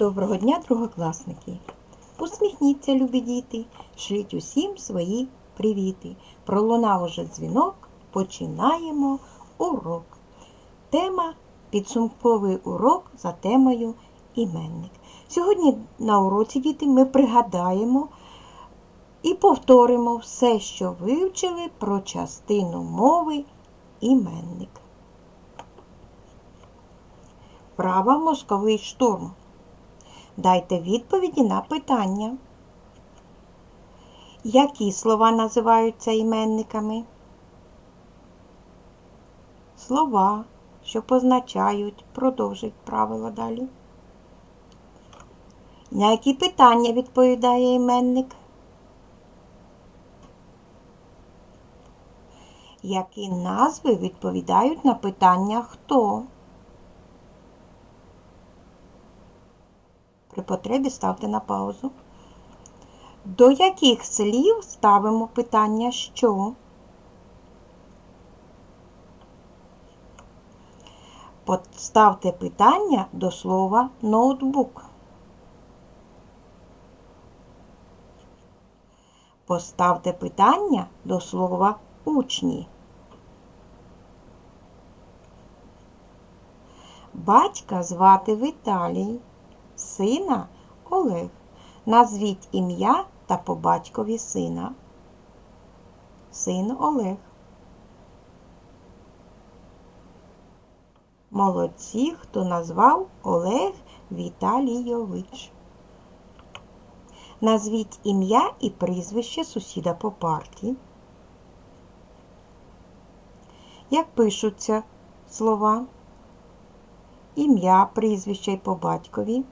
Доброго дня, другокласники! Усміхніться, любі діти, шліть усім свої привіти. Пролунав уже дзвінок, починаємо урок. Тема підсумковий урок за темою іменник. Сьогодні на уроці діти ми пригадаємо і повторимо все, що вивчили про частину мови іменник. Права мозковий штурм. Дайте відповіді на питання. Які слова називаються іменниками? Слова, що позначають, продовжить правила далі. На які питання відповідає іменник? Які назви відповідають на питання хто? При потребі ставте на паузу. До яких слів ставимо питання що? Поставте питання до слова ноутбук. Поставте питання до слова учні. Батька звати Віталій, сина Олег. Назвіть ім'я та по батькові сина. Син Олег. Молодці, хто назвав Олег Віталійович. Назвіть ім'я і прізвище сусіда по парті. Як пишуться слова? Ім'я, прізвище і по батькові.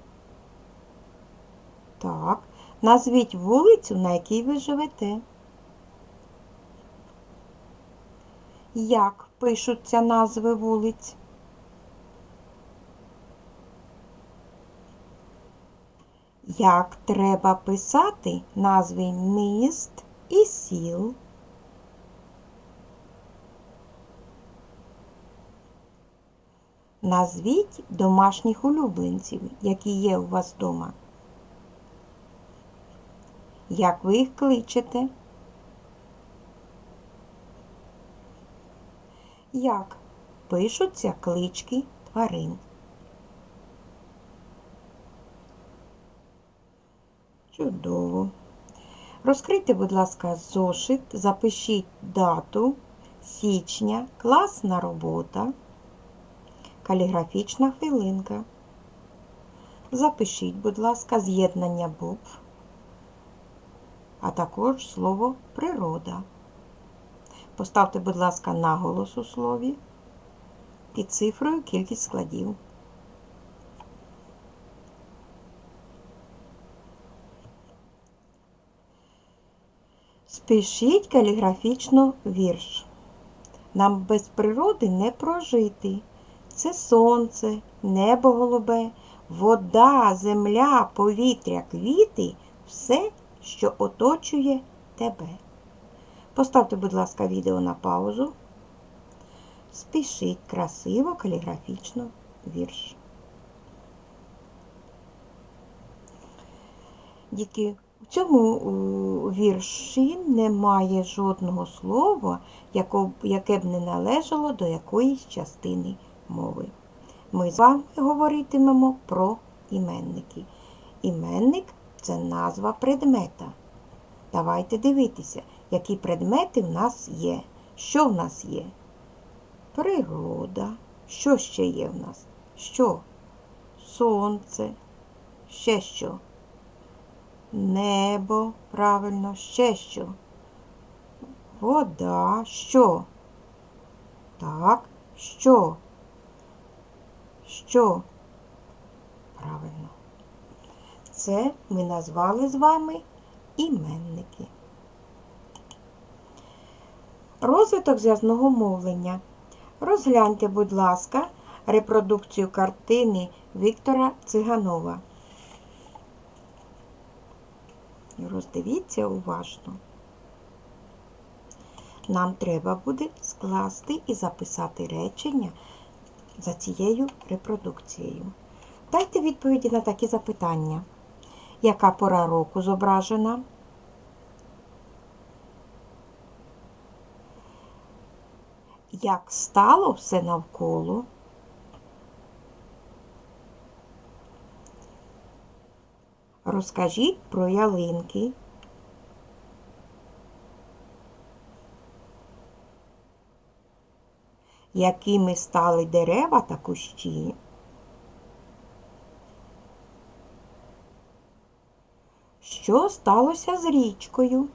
Так. Назвіть вулицю, на якій ви живете. Як пишуться назви вулиць? Як треба писати назви міст і сіл? Назвіть домашніх улюбленців, які є у вас вдома. Як ви їх кличете? Як пишуться клички тварин? Чудово. Розкрийте, будь ласка, зошит, запишіть дату січня, класна робота, каліграфічна хвилинка. Запишіть, будь ласка, з'єднання букв а також слово природа. Поставте, будь ласка, наголос у слові під цифрою кількість складів. Спишіть каліграфічно вірш. Нам без природи не прожити. Це сонце, небо голубе, вода, земля, повітря, квіти все що оточує тебе. Поставте, будь ласка, відео на паузу. Спішіть красиво, каліграфічно вірш. Дітки, в цьому вірші немає жодного слова, яке б не належало до якоїсь частини мови. Ми з вами говоритимемо про іменники. Іменник це назва предмета. Давайте дивитися, які предмети в нас є. Що в нас є? Природа. Що ще є в нас? Що? Сонце. Ще що? Небо, правильно, ще що? Вода. Що? Так, що? Що? Правильно. Це ми назвали з вами іменники. Розвиток зв'язного мовлення. Розгляньте, будь ласка, репродукцію картини Віктора Циганова. Роздивіться уважно. Нам треба буде скласти і записати речення за цією репродукцією. Дайте відповіді на такі запитання. Яка пора року зображена? Як стало все навколо? Розкажіть про ялинки. Якими стали дерева та кущі? Що сталося з річкою?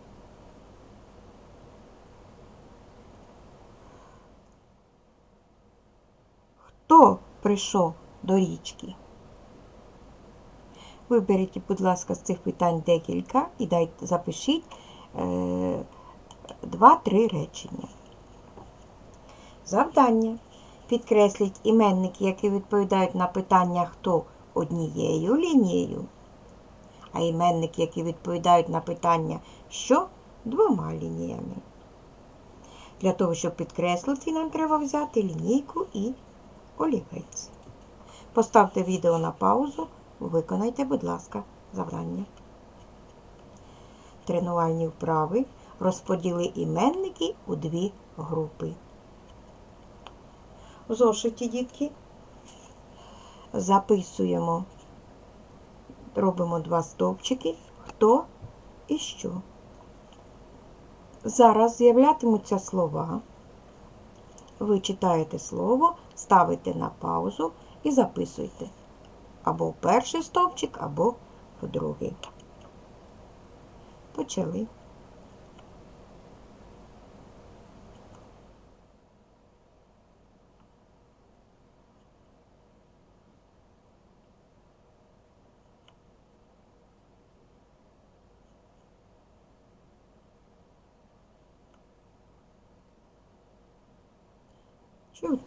Хто прийшов до річки? Виберіть, будь ласка, з цих питань декілька і дайте, запишіть е, два-три речення. Завдання. Підкресліть іменники, які відповідають на питання хто однією лінією, а іменники, які відповідають на питання що двома лініями. Для того, щоб підкреслити, нам треба взяти лінійку і олівець. Поставте відео на паузу, виконайте, будь ласка, завдання. Тренувальні вправи розподіли іменники у дві групи. В зошиті, дітки, записуємо, робимо два стовпчики, хто і що. Зараз з'являтимуться слова. Ви читаєте слово, ставите на паузу і записуйте або в перший стовпчик, або в другий. Почали.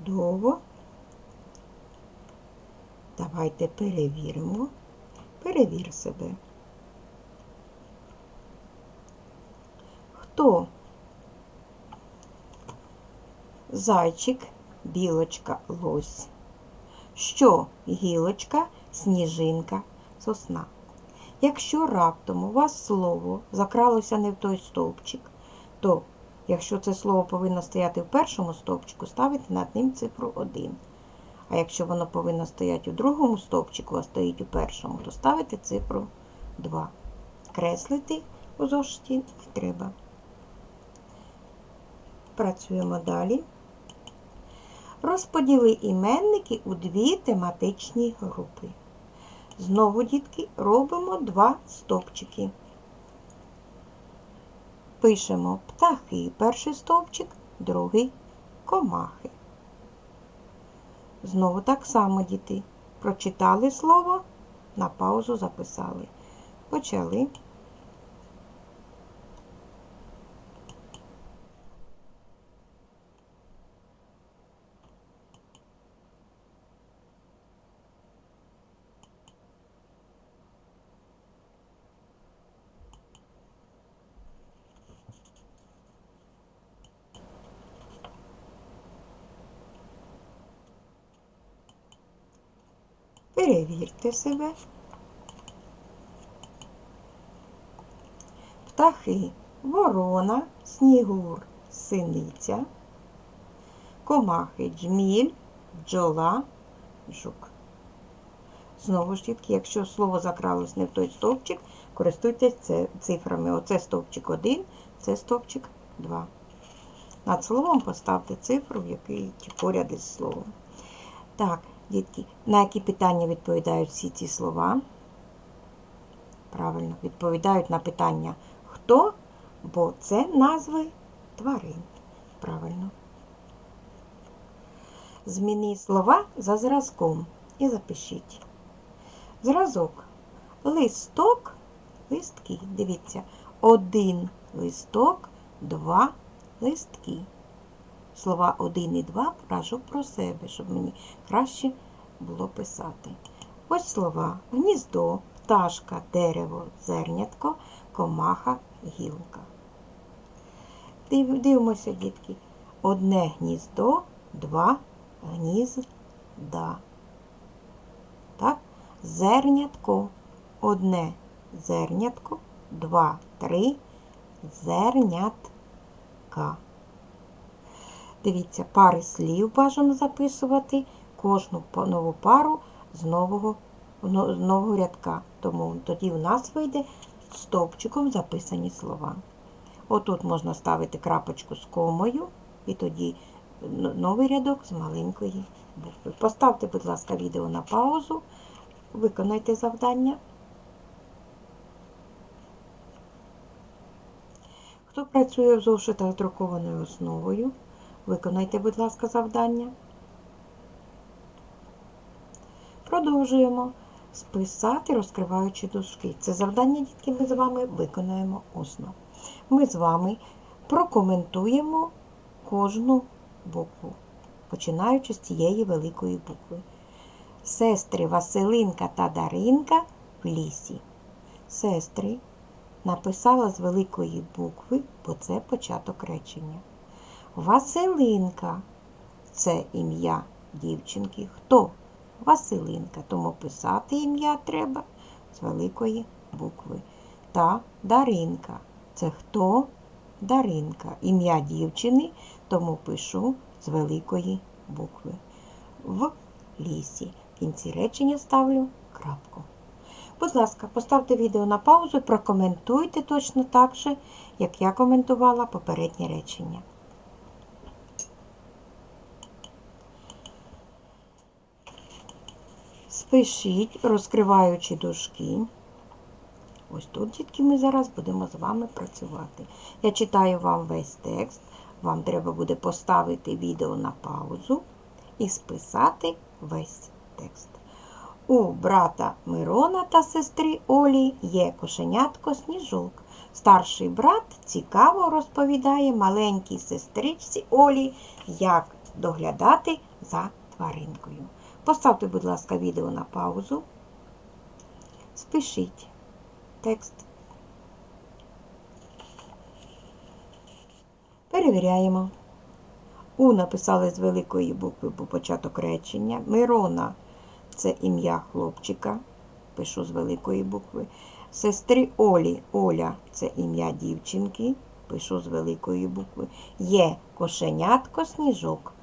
Чудово. Давайте перевіримо. Перевір себе. Хто? Зайчик, білочка, лось. Що гілочка, сніжинка, сосна. Якщо раптом у вас слово закралося не в той стовпчик, то Якщо це слово повинно стояти в першому стовпчику, ставите над ним цифру 1. А якщо воно повинно стояти у другому стовпчику, а стоїть у першому, то ставите цифру 2. Креслити у зошиті треба. Працюємо далі. Розподіли іменники у дві тематичні групи. Знову, дітки, робимо два стовпчики пишемо птахи перший стовпчик, другий комахи. Знову так само, діти. Прочитали слово, на паузу записали. Почали. Перевірте себе. Птахи, ворона, снігур, синиця, комахи, джміль, бджола, жук. Знову ж таки, якщо слово закралось не в той стовпчик, користуйтесь цифрами. Оце стовпчик 1, це стовпчик 2. Над словом поставте цифру, в який поряд із словом. Так, Дітки, на які питання відповідають всі ці слова? Правильно, відповідають на питання хто, бо це назви тварин. Правильно. Зміни слова за зразком і запишіть. Зразок. Листок, листки. Дивіться, один листок, два листки слова 1 і 2 кажу про себе, щоб мені краще було писати. Ось слова гніздо, пташка, дерево, зернятко, комаха, гілка. Дивимося, дітки. Одне гніздо, два гнізда. Так? Зернятко. Одне зернятко, два, три зернятка. Дивіться, пари слів бажано записувати кожну нову пару з нового, з нового рядка. Тому тоді у нас вийде стовпчиком записані слова. Отут можна ставити крапочку з комою, і тоді новий рядок з маленької букви. Поставте, будь ласка, відео на паузу, виконайте завдання. Хто працює в зошитах з друкованою основою, виконайте, будь ласка, завдання. Продовжуємо списати, розкриваючи дужки. Це завдання, дітки, ми з вами виконаємо усно. Ми з вами прокоментуємо кожну букву, починаючи з цієї великої букви. Сестри Василинка та Даринка в лісі. Сестри написала з великої букви, бо це початок речення. Василинка це ім'я дівчинки. Хто? Василинка. Тому писати ім'я треба з великої букви. Та Даринка. Це хто? Даринка. Ім'я дівчини, тому пишу з великої букви. В лісі. В кінці речення ставлю крапку. Будь ласка, поставте відео на паузу прокоментуйте точно так же, як я коментувала попереднє речення. Спишіть, розкриваючи дужки. Ось тут, дітки, ми зараз будемо з вами працювати. Я читаю вам весь текст. Вам треба буде поставити відео на паузу і списати весь текст. У брата Мирона та сестри Олі є кошенятко сніжок. Старший брат цікаво розповідає маленькій сестричці Олі, як доглядати за тваринкою. Поставте, будь ласка, відео на паузу. Спишіть текст. Перевіряємо. У написали з великої букви по початок речення. Мирона це ім'я хлопчика. Пишу з великої букви. Сестри Олі. Оля це ім'я дівчинки. Пишу з великої букви. Є кошенятко сніжок.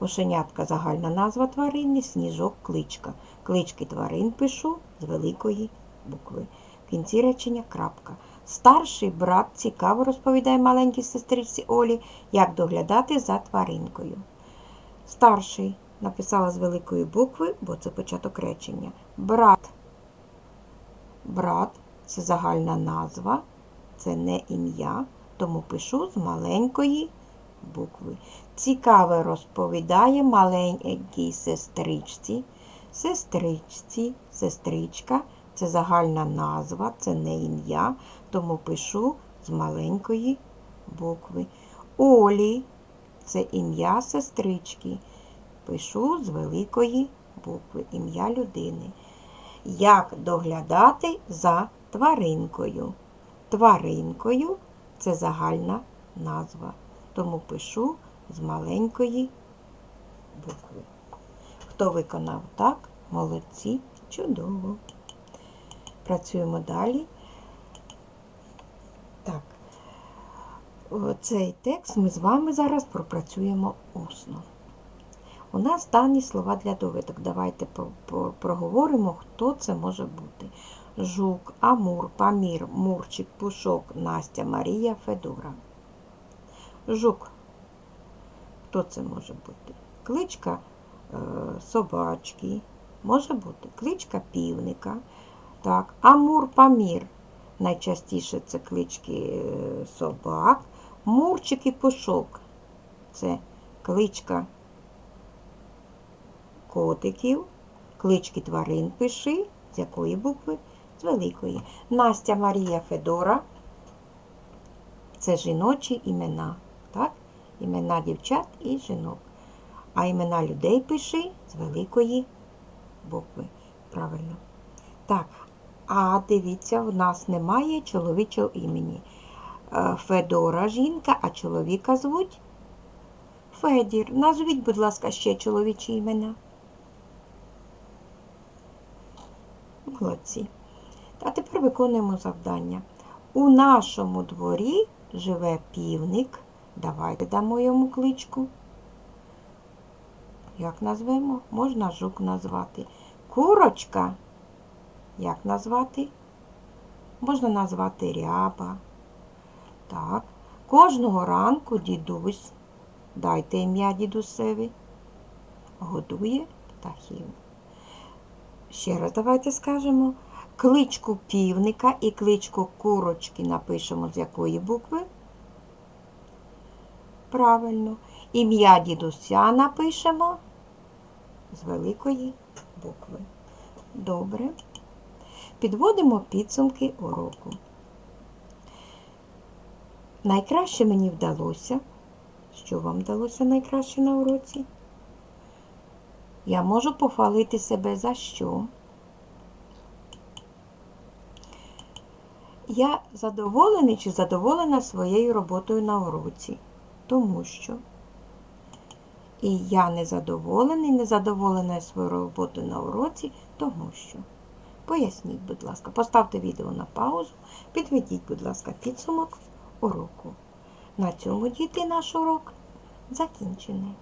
Кошенятка загальна назва тварини, сніжок кличка. Клички тварин пишу з великої букви. В кінці речення крапка. Старший брат цікаво розповідає маленькій сестричці Олі, як доглядати за тваринкою. Старший написала з великої букви, бо це початок речення. Брат. Брат це загальна назва, це не ім'я, тому пишу з маленької букви. Цікаве розповідає маленькій сестричці. Сестричці, сестричка це загальна назва, це не ім'я, тому пишу з маленької букви. Олі це ім'я сестрички. Пишу з великої букви ім'я людини. Як доглядати за тваринкою? Тваринкою це загальна назва. Тому пишу з маленької букви. Хто виконав так? Молодці, чудово. Працюємо далі. Так, цей текст ми з вами зараз пропрацюємо усно. У нас дані слова для довідок. Давайте проговоримо, хто це може бути. Жук, Амур, Памір, Мурчик, Пушок, Настя, Марія, Федора. Жук. Хто це може бути? Кличка е, собачки. Може бути. Кличка півника. Так. Амур, Памір. Найчастіше це клички е, собак. Мурчик і Пушок. Це кличка котиків. Клички тварин пиши. З якої букви? З великої. Настя Марія Федора. Це жіночі імена. Так? Імена дівчат і жінок. А імена людей пиши з великої букви. Правильно. Так. А дивіться, в нас немає чоловічого імені. Е, Федора жінка, а чоловіка звуть Федір. Назвіть, будь ласка, ще чоловічі імена. Молодці. А тепер виконуємо завдання. У нашому дворі живе півник. Давайте дамо йому кличку. Як назвемо? Можна жук назвати. Курочка. Як назвати? Можна назвати ряба. Так. Кожного ранку дідусь. Дайте ім'я дідусеві. Годує птахів. Ще раз давайте скажемо. Кличку півника і кличку курочки напишемо з якої букви? Правильно. Ім'я дідуся напишемо з великої букви. Добре. Підводимо підсумки уроку. Найкраще мені вдалося. Що вам вдалося найкраще на уроці? Я можу похвалити себе за що? Я задоволений чи задоволена своєю роботою на уроці, тому що і я незадоволений, незадоволена своєю роботою на уроці, тому що. Поясніть, будь ласка, поставте відео на паузу, підведіть, будь ласка, підсумок уроку. На цьому діти наш урок закінчений.